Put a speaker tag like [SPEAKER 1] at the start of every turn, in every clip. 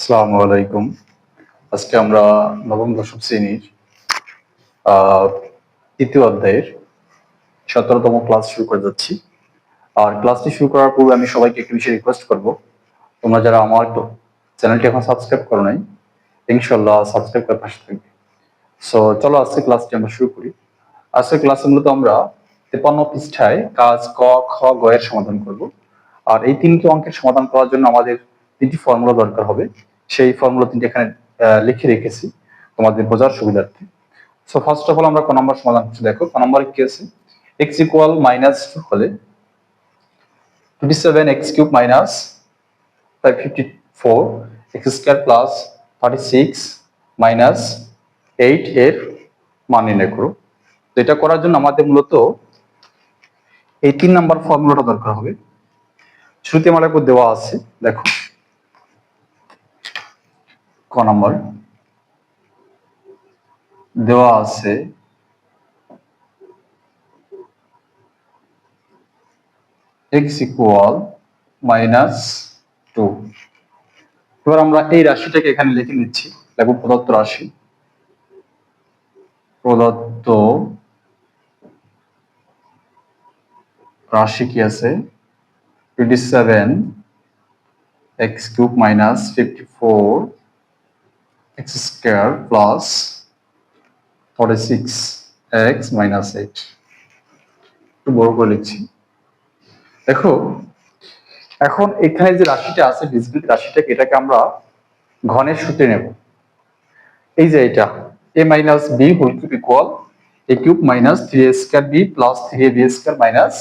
[SPEAKER 1] আসসালামু আলাইকুম। আজকে আমরা নবম দশম শ্রেণির তৃতীয় অধ্যায়ের সতেরোতম ক্লাস শুরু করে যাচ্ছি। আর ক্লাসটি শুরু করার পূর্বে আমি সবাইকে একটি বিষয় রিকোয়েস্ট করব। তোমরা যারা আমার চ্যানেলটি এখন সাবস্ক্রাইব করো নাই ইনশাল্লাহ সাবস্ক্রাইব করে পাশে থাকবে। সো চলো আজকে ক্লাসটি আমরা শুরু করি। আজকে ক্লাসে মূলত আমরা তেপান্ন পৃষ্ঠায় কাজ ক, খ, গ এর সমাধান করব। আর এই তিনটি অঙ্কের সমাধান করার জন্য আমাদের তিনটি ফর্মুলা দরকার হবে। সেই ফর্মুলা তিনটি এখানে লিখে রেখেছি তোমাদের বোঝার সুবিধার্থে। সো ফার্স্ট অফ অল আমরা ক নম্বর সমাধান করছি। দেখো, ক নম্বরে কি আছে? এক্স ইকুয়াল মাইনাস টু হলে twenty seven x cube minus five fifty four x square plus thirty six minus eight এর মান নির্ণয় করো। তো এটা করার জন্য আমাদের মূলত এই তিন নাম্বার ফর্মুলাটা দরকার হবে। শুরুতে আমার একবার দেওয়া আছে। দেখো ক নম্বর? দেওয়া আছে। এক্স ইকুয়াল মাইনাস টু এবার আমরা এই রাশিটাকে এখানে লিখে নিচ্ছি, দেখো প্রদত্ত রাশি। প্রদত্ত রাশি কি আছে? Twenty seven x cube minus fifty four x square plus forty six x minus বড় করে লিখছি। দেখো, এখন এখানে যে রাশিটা আছে, বীজগণিত রাশিটাকে, এটাকে আমরা ঘনের সূত্রে নেব। এই যে এটা a minus b whole cube equal a cube minus three a square b plus three a b square minus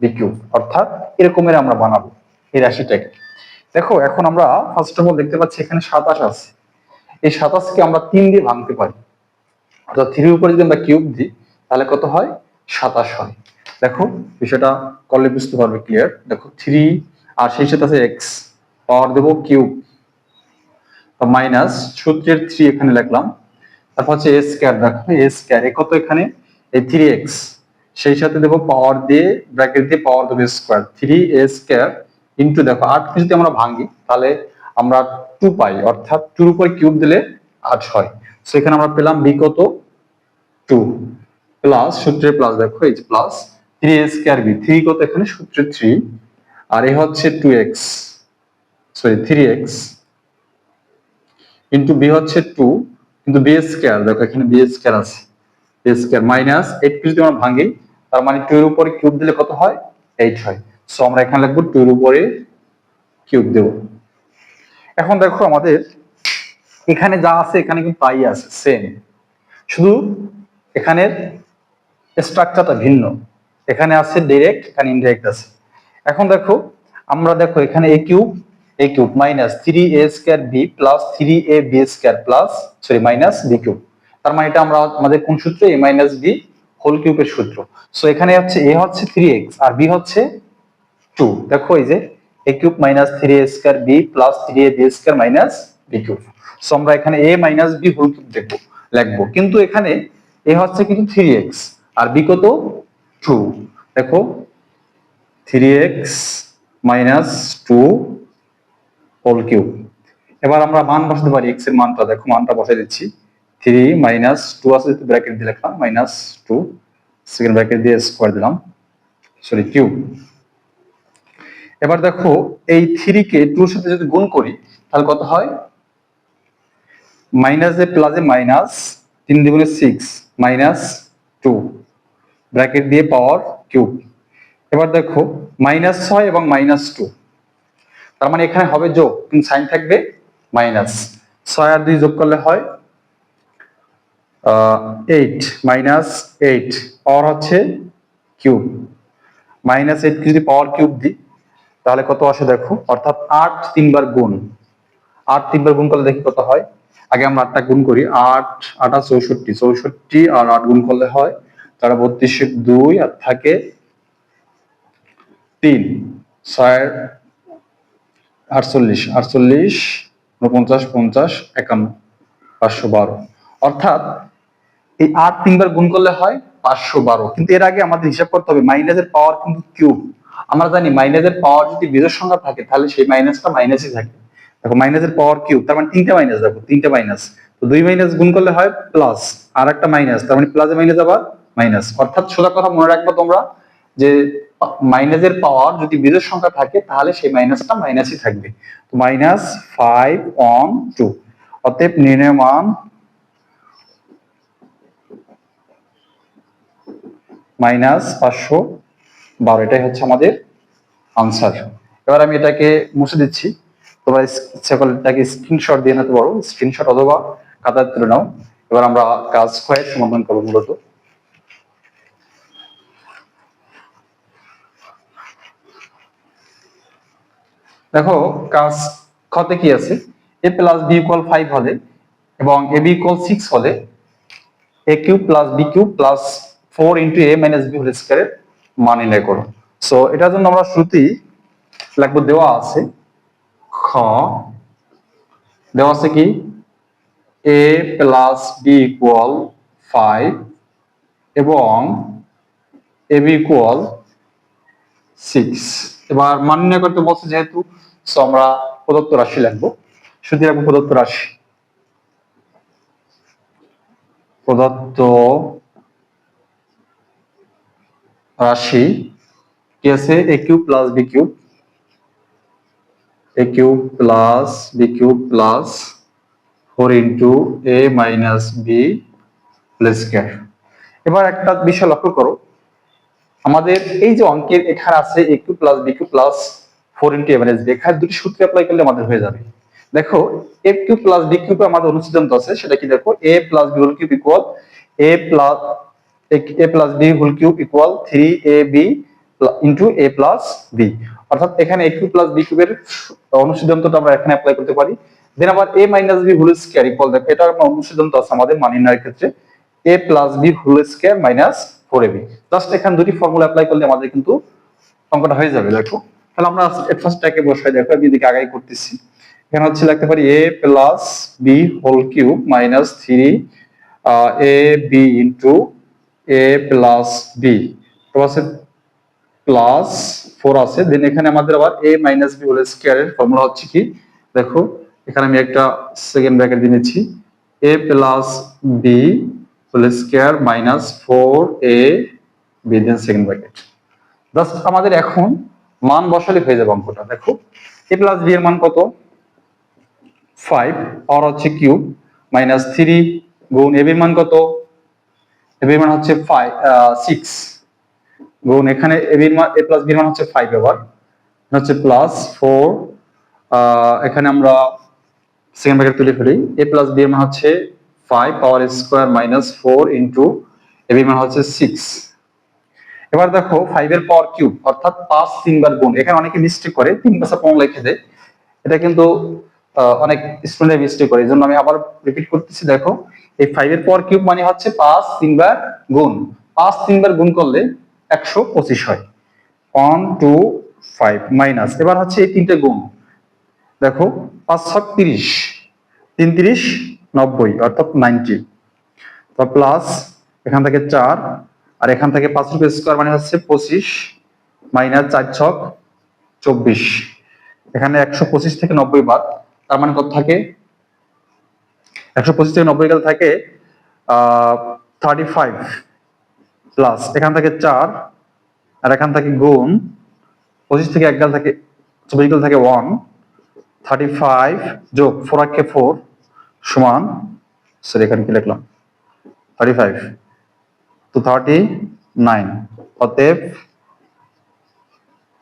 [SPEAKER 1] b cube অর্থাৎ এরকমের আমরা বানাবো এই রাশিটাকে। দেখো, এখন আমরা ফার্স্ট অফ অল দেখতে পাচ্ছি এখানে সাতাশ আছে। এই সাতাশকে আমরা তিন দিয়ে ভাঙতে পারি। অর্থাৎ থ্রির উপরে যদি আমরা কিউব দিই, তাহলে কত হয়? সাতাশ হয়। দেখো, বিষয়টা করলে বুঝতে পারবে ক্লিয়ার দেখো থ্রি আর সেই সাথে আছে এক্স পাওয়ার দেবো কিউব। মাইনাস সূত্রের থ্রি এখানে লিখলাম। তারপর হচ্ছে এ স্কোয়ার দেখো এ স্কোয়ার এ কত এখানে? এই থ্রি এক্স সেই সাথে দেবো পাওয়ার দিয়ে ব্র্যাকেট দিয়ে পাওয়ার দেবো square three a square into দেখো, আটকে যদি আমরা ভাঙি, তাহলে আমরা টু পাই, অর্থাৎ টুর উপর কিউব দিলে আট হয়। সো এখানে আমরা পেলাম বি কত? টু প্লাস সূত্রের প্লাস দেখো, এই plus three a square b three কত এখানে? সূত্রের থ্রি আর এ হচ্ছে two x sorry three x into b হচ্ছে টু কিন্তু বি স্কোয়ার দেখো, এখানে বি স্কোয়ার আছে। বি স্কোয়ার মাইনাস এইট যদি আমরা ভাঙি, তার মানে টু এর উপরে কিউব দিলে কত হয়? এইট হয়। সো আমরা এখানে লিখব টু এর উপরে কিউব দেব। এখন দেখো আমাদের এখানে যা আছে, এখানে কিন্তু তাই আছে সেম শুধু এখানের স্ট্রাকচারটা ভিন্ন। এখানে আছে ডাইরেক্ট এখানে ইনডাইরেক্ট আছে। এখন দেখো, আমরা দেখো এখানে a cube a cube minus three a square b plus three a b square plus sorry minus b cube তার মানে এটা আমরা আমাদের কোন সূত্র? এ মাইনাস বি হোল কিউবের সূত্র। সো এখানে হচ্ছে এ হচ্ছে থ্রি এক্স আর বি হচ্ছে টু দেখো এই যে cube minus three a square b plus three a b square minus b cube so আমরা এখানে a minus b whole cube দেখব, লিখব। কিন্তু এখানে এ হচ্ছে কিন্তু থ্রি এক্স আর বি কত? টু দেখো three x minus two whole cube এবার আমরা মান বসাতে পারি এক্সের মানটা, দেখো, মানটা বসাই দিচ্ছি। থ্রি মাইনাস টু আছে ব্র্যাকেট দিয়ে লিখলাম মাইনাস টু সেকেন্ড ব্র্যাকেট দিয়ে স্কোয়ার দিলাম। সরি কিউব এবার দেখো, এই থ্রি কে টুর সাথে যদি গুণ করি, তাহলে কত হয়? মাইনাস মাইনাসে প্লাসে মাইনাস তিন দ্বিগুণে সিক্স মাইনাস টু ব্র্যাকেট দিয়ে পাওয়ার কিউব এবার দেখো মাইনাস ছয় এবং মাইনাস টু তার মানে এখানে হবে যোগ, কিন্তু সাইন থাকবে মাইনাস ছয় আর দুই যোগ করলে হয় এইট মাইনাস এইট পাওয়ার হচ্ছে কিউব মাইনাস এইট যদি পাওয়ার কিউব দিই তাহলে কত আসে দেখো? অর্থাৎ আট তিনবার গুণ। আট তিনবার গুণ করলে দেখি কত হয়? আগে আমরা আটটা গুণ করি। আট আটা চৌষট্টি। চৌষট্টি আর আট গুণ করলে হয় তারা বত্রিশ দুই আর থাকে তিন। ছয়, আটচল্লিশ। আটচল্লিশ উনপঞ্চাশ পঞ্চাশ, একান্ন, পাঁচশো বারো। অর্থাৎ এই আট তিনবার গুণ করলে হয় পাঁচশো বারো। কিন্তু এর আগে আমাদের হিসাব করতে হবে। মাইনাসের পাওয়ার কিন্তু কিউব আমরা জানি মাইনাসের পাওয়ার যদি বিজোড় সংখ্যা থাকে, তাহলে সেই মাইনাসটা মাইনাসই থাকে। দেখো মাইনাসের পাওয়ার কিউব তার মানে তিনটা মাইনাস দেখো, তিনটা মাইনাস তো দুই মাইনাস গুণ করলে হয় প্লাস আর একটা মাইনাস তার মানে প্লাসে মাইনাস আবার মাইনাস অর্থাৎ সোজা কথা মনে রাখব তোমরা যে মাইনাসের পাওয়ার যদি বিজোড় সংখ্যা থাকে, তাহলে সেই মাইনাসটা মাইনাসই থাকবে। তো মাইনাস ফাইভ অন টু অতএব নির্ণয় মান মাইনাস পাঁচশো বারো, এটাই হচ্ছে আমাদের আনসার এবার আমি এটাকে মুছে দিচ্ছি। তোমরা ইচ্ছা করলে এটাকে স্ক্রিনশট দিয়ে নিতে পারো। স্ক্রিনশট অথবা খাতায় তুলে নাও। এবার আমরা কাজ ক্ষয়ের সমাধান করব মূলত। দেখো, কাজ খতে কি আছে? A plus b equal five হলে এবং এ বি ইকুয়াল সিক্স হলে a cube plus b cube plus four into a minus b whole স্কোয়ারের মান নির্ণয় করো সো এটার জন্য আমরা শ্রুতি লাগবে দেওয়া আছে। খ, দেওয়া আছে কি? A plus b equal five এবং এ বি ইকুয়াল সিক্স এবার মান নির্ণয় করতে বলছে যেহেতু সো আমরা প্রদত্ত রাশি লিখব শ্রুতি রাখব প্রদত্ত রাশি। প্রদত্ত রাশি, কি আছে? A cube plus b cube a cube plus b cube plus four into a minus b এবার একটা বিষয় লক্ষ্য করো। আমাদের এই যে অঙ্কের এখানে আছে a plus b plus four into এখানে দুটি সূত্র অ্যাপ্লাই করলে আমাদের হয়ে যাবে। দেখো এ কিউ প্লাস বি আমাদের অনুসিদ্ধান্ত আছে, সেটা কি দেখো? A plus b whole cube equal a plus a plus b whole cube equal three a b into a plus b অর্থাৎ এখানে এ কিউ প্লাস বি কিউবের অনুসিদ্ধান্তটা আমরা এখানে অ্যাপ্লাই করতে পারি। দেন আবার a minus b whole square equal দেখো এটা অনুসিদ্ধান্ত আছে আমাদের মান নির্ণয়ের ক্ষেত্রে। A plus b whole square minus four just এখানে দুটি ফর্মুলা অ্যাপ্লাই করলে আমাদের কিন্তু অঙ্কটা হয়ে যাবে। দেখো। তাহলে আমরা ফার্স্টটাকে বসাই দেখো আমি এদিকে আগাই করতেছি। এখানে হচ্ছে লিখতে পারি a plus b whole cube minus three a b into a plus b আছে প্লাস ফোর আছে দেন এখানে আমাদের আবার এ মাইনাস বি হোল স্কয়ারের ফর্মুলা হচ্ছে কি? দেখো, এখানে আমি একটা সেকেন্ড ব্র্যাকেট দিয়ে নিচ্ছি। A plus b whole square minus four a b then second bracket just আমাদের এখন মান বসালে হয়ে যাবে অঙ্কটা, দেখো। এ প্লাস বি এর মান কত? ফাইভ আর হচ্ছে কিউব মাইনাস থ্রি গুণ এ বির মান কত? এ বির মান হচ্ছে ফাইভ সিক্স গুণ এখানে এ বির মান এ প্লাস বির মান হচ্ছে ফাইভ এবার হচ্ছে প্লাস ফোর এখানে আমরা সেকেন্ড ব্র্যাকেট তুলে ফেলি। এ প্লাস বি মান হচ্ছে five power square minus four into a বির মান হচ্ছে সিক্স এবার দেখো ফাইভ এর পাওয়ার কিউব অর্থাৎ পাঁচ তিনবার গুণ। এখানে অনেকে মিস্টেক করে তিন পাঁচটা পং লিখে দেয়। এটা কিন্তু আহ, অনেক স্টুডেন্ট মিস্টেক করে। এই জন্য আমি আবার রিপিট করতেছি দেখো। এই ফাইভ এর পাওয়ার কিউব মানে হচ্ছে পাঁচ তিনবার গুণ। পাঁচ তিনবার গুণ করলে একশো পঁচিশ হয়। ওয়ান টু ফাইভ মাইনাস এবার হচ্ছে এই তিনটে গুণ। দেখো, পাঁচ ছক তিরিশ। তিন তিরিশ নব্বই, অর্থাৎ নাইনটি প্লাস এখান থেকে চার, আর এখান থেকে পাঁচ রুপি স্কোয়ার মানে হচ্ছে পঁচিশ মাইনাস চার ছক চব্বিশ। এখানে একশো পঁচিশ থেকে নব্বই বাদ। তার মানে কত থাকে? একশো পঁচিশ থেকে নব্বই গেলে থাকে থার্টি ফাইভ প্লাস এখান থেকে চার, আর এখান থেকে গুণ। পঁচিশ থেকে এক গাল থাকে, চব্বিশ গাল থাকে ওয়ান থার্টি ফাইভ যোগ ফোর আকে ফোর সমান সরি এখানে কি লিখলাম? Thirty five two thirty nine অতএব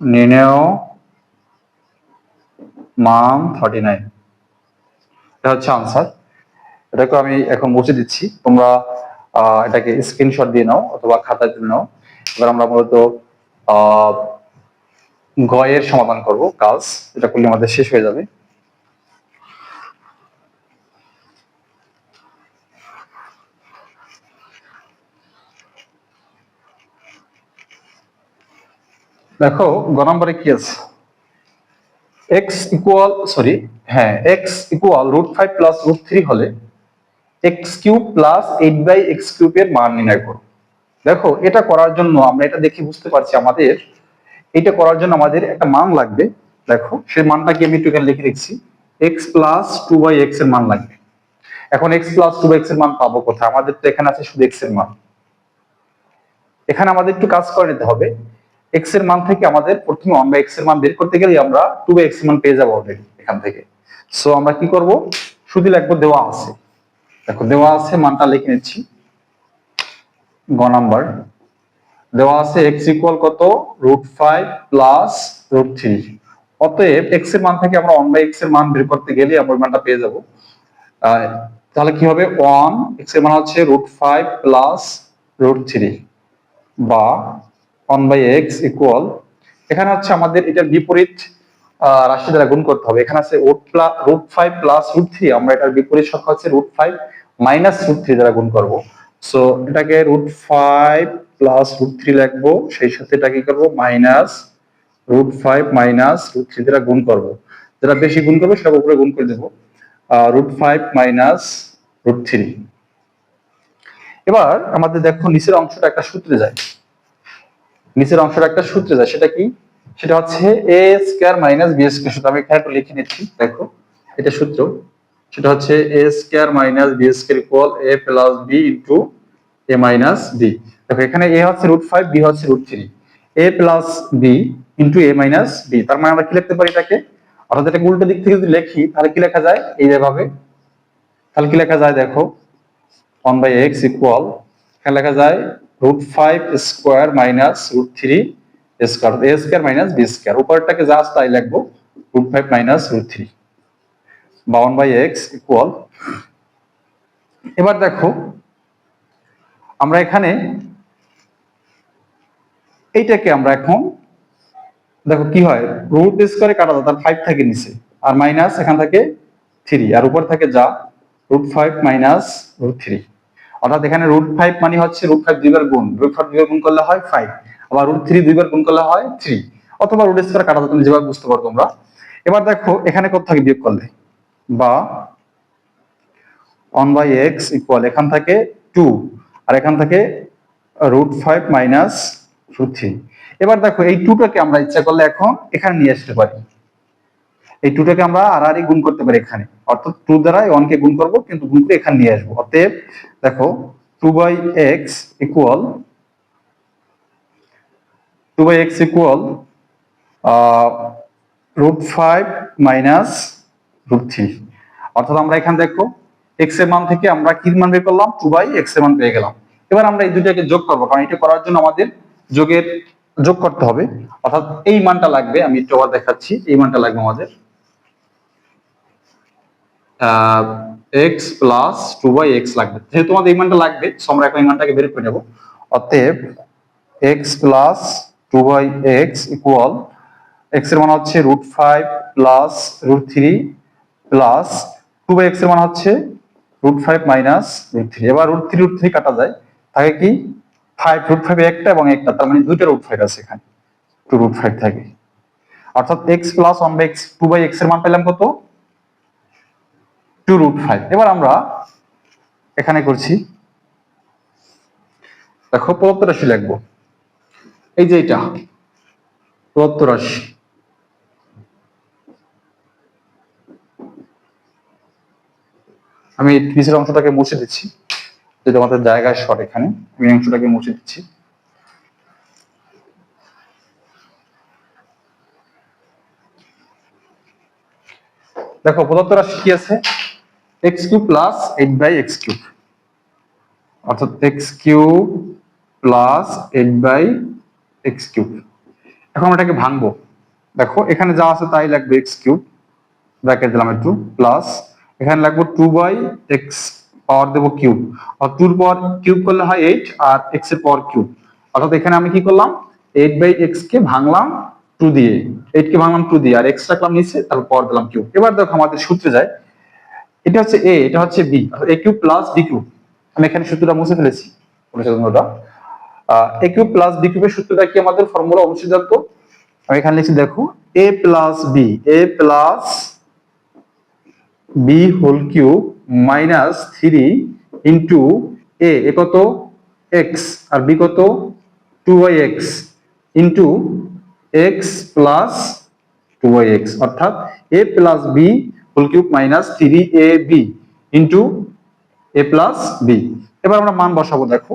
[SPEAKER 1] নির্ণয় মান থার্টি নাইন এটা হচ্ছে আনসার এটাকে আমি এখন মুছে দিচ্ছি। তোমরা এটাকে স্ক্রিনশট দিয়ে নাও অথবা খাতায় তুলে নাও। এবার আমরা মূলত গয়ের সমাধান করব কাজ এটা করলে আমাদের শেষ হয়ে যাবে। দেখো, গ নম্বরে কি আছে? এক্স ইকুয়াল সরি হ্যাঁ x equal root five plus root three হলে x cube plus eight by x কিউবের মান নির্ণয় করো দেখো, এটা করার জন্য আমরা এটা দেখে বুঝতে পারছি আমাদের, এটা করার জন্য আমাদের একটা মান লাগবে। দেখো, সেই মানটা কি আমি একটু এখানে লিখে রেখেছি এক্স প্লাস টু বাই এক্সের মান লাগবে। এখন এক্স প্লাস টু বাই এক্সের মান পাবো কোথায়? আমাদের তো এখানে আছে শুধু এক্সের মান। এখানে আমাদের একটু কাজ করে নিতে হবে। এক্সের মান থেকে আমাদের প্রথমে বাই এক্সের মান বের করতে গেলে আমরা টু বাই এক্সের মান পেয়ে যাব অলরেডি এখান থেকে। সো আমরা কি করব? শুধু লিখব দেওয়া আছে। দেখো, দেওয়া আছে মানটা লিখে নিচ্ছি। গ নাম্বার। দেওয়া আছে এক্স ইকুয়াল কত? Root five plus root three অতএব এক্সের মান থেকে আমরা ওয়ান বাই এক্সের মান বের করতে গেলে আমরা মানটা পেয়ে যাব। তাহলে কি হবে? ওয়ান এক্সের মান হচ্ছে root five plus root three বা ওয়ান বাই এক্স ইকুয়াল এখানে হচ্ছে আমাদের এটার বিপরীত রাশি দ্বারা গুণ করতে হবে। এখানে আছে root plus root five plus root three আমরা এটার বিপরীত সংখ্যা হচ্ছে root five minus root three দ্বারা গুণ করব। সো এটাকে root five plus root three লিখব, সেই সাথে এটা কি করব? Minus root five minus root three দ্বারা গুণ করব। যেটা বেশি গুণ করব সেটা উপরে গুণ করে দেবো। Root five minus root three এবার আমাদের দেখো নিচের অংশটা একটা সূত্রে যায়। নিচের অংশটা একটা সূত্রে যায়, সেটা কি? সেটা হচ্ছে a square minus b square সূত্র। আমি এখানে একটু লিখে নিচ্ছি, দেখো। এটা সূত্র। সেটা হচ্ছে a square minus b square equal a plus b into a minus b দেখো, এখানে এ হচ্ছে রুট ফাইভ বি হচ্ছে root three a plus b into a minus b তার মানে আমরা কি লিখতে পারি এটাকে? অর্থাৎ এটাকে উল্টো দিক থেকে যদি লিখি, তাহলে কি লেখা যায়? এইভাবে। তাহলে কি লেখা যায় দেখো? ওয়ান বাই এক্স ইকুয়াল এখানে লেখা যায় root five square minus root three square a square minus b square উপরটাকে আছে তাই লিখব root five minus root three বা ওয়ান বাই এক্স ইকুয়াল এবার দেখো, আমরা এখানে এইটাকে আমরা এখন, দেখো কি হয় রুট স্কোয়ারে কাটা যায়, তার ফাইভ থাকে নিচে, আর মাইনাস এখান থেকে থ্রি আর উপর থাকে যা root five minus root three অর্থাৎ এখানে রুট ফাইভ মানে হচ্ছে রুট ফাইভ দুইবার গুণ রুট ফাইভ দুইবার গুণ করলে হয় ফাইভ আবার রুট থ্রি দুইবার গুণ করলে হয় থ্রি অথবা রুট স্কোয়ার কাটা যায়, তুমি যেভাবে বুঝতে পারো তোমরা। এবার দেখো, এখানে কত থাকে বিয়োগ করলে? বা ওয়ান বাই এক্স ইকুয়াল এখান থেকে টু আর এখান থেকে root five minus root three এবার দেখো, এই টুটাকে আমরা ইচ্ছা করলে এখন এখানে নিয়ে আসতে পারি। এই টুটাকে আমরা আর আর গুণ করতে পারি এখানে। অর্থাৎ টু দ্বারা ওয়ান কে গুণ করব, কিন্তু গুণ করে এখানে নিয়ে আসব। অতএব দেখো two by x equal two by x equal root five minus root three অর্থাৎ আমরা এখানে দেখো এক্সের মান থেকে আমরা কি মান বের করলাম? টু বাই এক্সের মান পেয়ে গেলাম। এবার আমরা এই দুটাকে যোগ করব, কারণ এটা করার জন্য আমাদের যোগের যোগ করতে হবে। অর্থাৎ এই মানটা লাগবে, আমি একটু আবার দেখাচ্ছি, এই মানটা লাগবে আমাদের x plus two by x লাগবে। যেহেতু আমাদের এই মানটা লাগবে আমরা এখন এই মানটাকে বের করে নেব। অতএব x plus two by x equal এক্সের মান হচ্ছে root five plus root three plus two by এক্সের মান হচ্ছে root five minus root three এবার রুট থ্রি রুট থ্রি কাটা যায়। থাকে কি? ফাইভ রুট ফাইভ একটা এবং একটা। তার মানে দুইটা রুট ফাইভ আছে এখানে। টু রুট ফাইভ থাকে। অর্থাৎ x plus one by x two by এক্সের মান পেলাম কত? টু রুট ফাইভ এবার আমরা এখানে করছি। দেখো, প্রদত্ত রাশি লিখব। এই যে এটা, প্রদত্ত রাশি। আমি নিচের অংশটাকে মুছে দিচ্ছি। যদি আমাদের জায়গায় শর্ট এখানে, আমি অংশটাকে মুছে দিচ্ছি। দেখো, প্রদত্ত রাশি কি আছে? X cube plus eight by x cube অর্থাৎ x cube plus eight by x cube এখন এটাকে ভাঙবো। দেখো, এখানে যা আছে তাই লাগবে এক্স কিউব ব্র্যাকেট দিলাম একটু প্লাস এখানে লাগবে টু বাই এক্স পাওয়ার দেবো কিউব আর টুর পাওয়ার কিউব করলে হয় এইট আর এক্সের পাওয়ার কিউব অর্থাৎ এখানে আমি কি করলাম? এইট বাই এক্স কে ভাঙলাম টু দিয়ে। এইট কে ভাঙলাম টু দিয়ে। আর এক্স রাখলাম নিচে, তারপর পাওয়ার দিলাম কিউব এবার দেখো আমাদের সূত্রে যায়। এটা হচ্ছে এ এটা হচ্ছে b a cube plus b cube আমি এখানে সূত্রটা মুছে ফেলেছি। এ কিউব প্লাস বি কিউবের সূত্রটা কি আমাদের ফর্মুলা জানতো আমি এখানে লিখছি, দেখো a plus b a plus b whole cube minus three into a কত? এক্স আর বি কত? Two by x into x plus two by x অর্থাৎ a plus b whole cube minus three a b into a plus b এবার আমরা মান বসাবো, দেখো।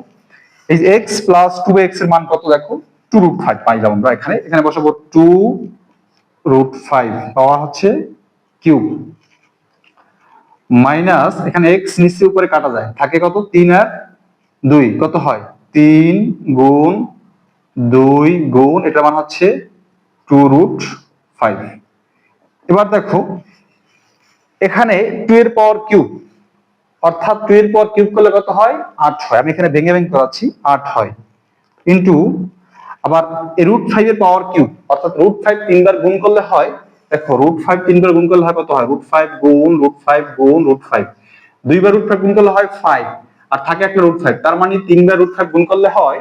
[SPEAKER 1] এই এক্স প্লাস টু এক্সের মান কত, দেখো? টু রুট ফাইভ পাইলাম আমরা এখানে। এখানে বসাবো টু রুট ফাইভ পাওয়া হচ্ছে কিউব মাইনাস এখানে এক্স নিচে উপরে কাটা যায়। থাকে কত? তিন আর দুই। কত হয়? তিন গুণ দুই গুণ, এটা মান হচ্ছে টু রুট ফাইভ এবার দেখো, এখানে টু এর পাওয়ার কিউব অর্থাৎ টু এর পাওয়ার কিউব করলে কত হয়? আট হয়। আমি এখানে ভেঙে ভেঙে করাচ্ছি, আট হয়। কিন্তু আবার রুট ফাইভ এর পাওয়ার কিউব অর্থাৎ রুট ফাইভ তিনবার গুণ করলে হয় দেখো রুট ফাইভ তিনবার গুণ করলে হয় কত হয়? রুট ফাইভ গুণ রুট ফাইভ গুণ রুট ফাইভ দুইবার রুট ফাইভ গুণ করলে হয় ফাইভ আর থাকে একটা রুট ফাইভ তার মানে তিনবার রুট ফাইভ গুণ করলে হয়,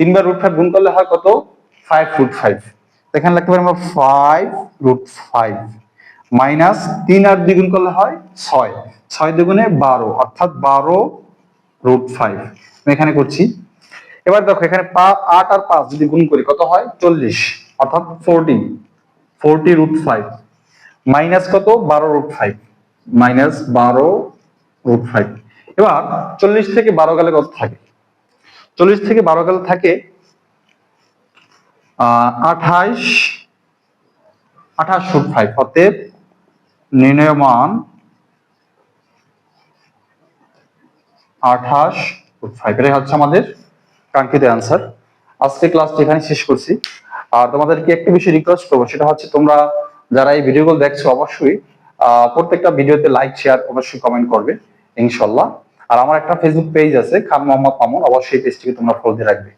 [SPEAKER 1] তিনবার রুট ফাইভ গুণ করলে হয় কত? ফাইভ রুট ফাইভ এখানে লিখতে পারি আমরা ফাইভ রুট ফাইভ মাইনাস তিন আর দ্বিগুণ করলে হয় ছয়। ছয় দ্বিগুণে বারো, অর্থাৎ বারো রুট ফাইভ আমি এখানে করছি। এবার দেখো, এখানে আট আর পাঁচ যদি গুণ করি, কত হয়? চল্লিশ, অর্থাৎ forty forty root five. Minus কত? বারো রুট ফাইভ। মাইনাস বারো রুট ফাইভ। এবার চল্লিশ থেকে বারো গেলে কত থাকে? চল্লিশ থেকে বারো গেলে থাকে আঠাইশ আঠাশ রুট ফাইভ। অতএব নির্ণয় মান আঠাশ রুট ফাইভ। এটাই হচ্ছে আমাদের কাঙ্ক্ষিত অ্যান্সার আজকে ক্লাসটি এখানে শেষ করছি। আর তোমাদেরকে একটা বিষয় রিকোয়েস্ট করব, সেটা হচ্ছে তোমরা যারা এই ভিডিওগুলো দেখছ অবশ্যই প্রত্যেকটা ভিডিওতে লাইক শেয়ার অবশ্যই কমেন্ট করবে, ইনশাল্লাহ। আর আমার একটা ফেসবুক পেজ আছে, খান মোহাম্মদ মামুন, অবশ্যই পেজটিকে তোমরা ফলো দিয়ে রাখবে।